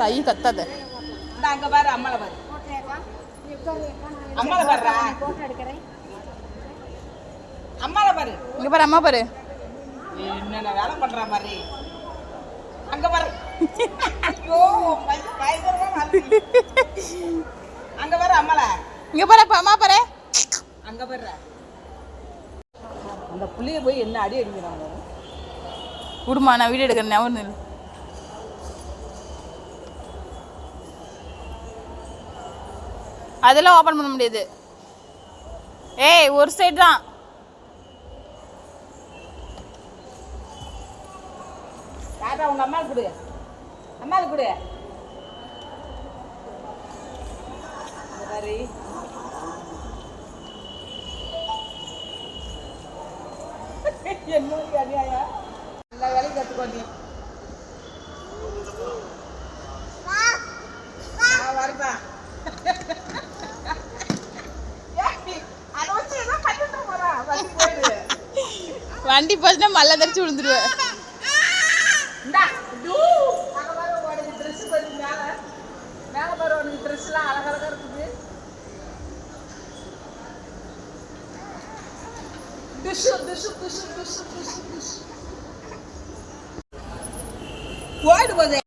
தாயி கத்தாத அங்க பாரு அம்மால பாரு அம்மால பாருடா அம்மால பாரு இங்க பாரு அம்மா பாரு என்னென்ன வேலை பண்ற மாதிரி அங்க பாரு ஐயோ பயங்கரமா. அங்க பாரு அம்மால இங்க பாரு அம்மா பாரு அங்க பாரு அந்த புள்ளைய போய் என்ன அடி அடிக்கிறாங்க விடுமா நான் வீடியோ எடுக்கிறேன் ஞாபகம் அதெல்லாம் ஓப்பன் பண்ண முடியாது. ஏய் ஒரு சைடு தான். தாத்தா உங்க அம்மாவுக்கு கொடு. அம்மாவுக்கு கொடு. இங்க என்ன ஒரு அநியாயம். எல்லா வேலையும் கற்றுக்கோ நீ. வண்டி போச்சுன்னா மல்ல தரிச்சு விழுந்துருவேன். இந்தா டூ. ட்ரெஸ் ட்ரெஸ்லாம் அழகழகா இருக்குது. டிஷு டிஷு டிஷு டிஷு டிஷு டிஷு. ஓடு போதே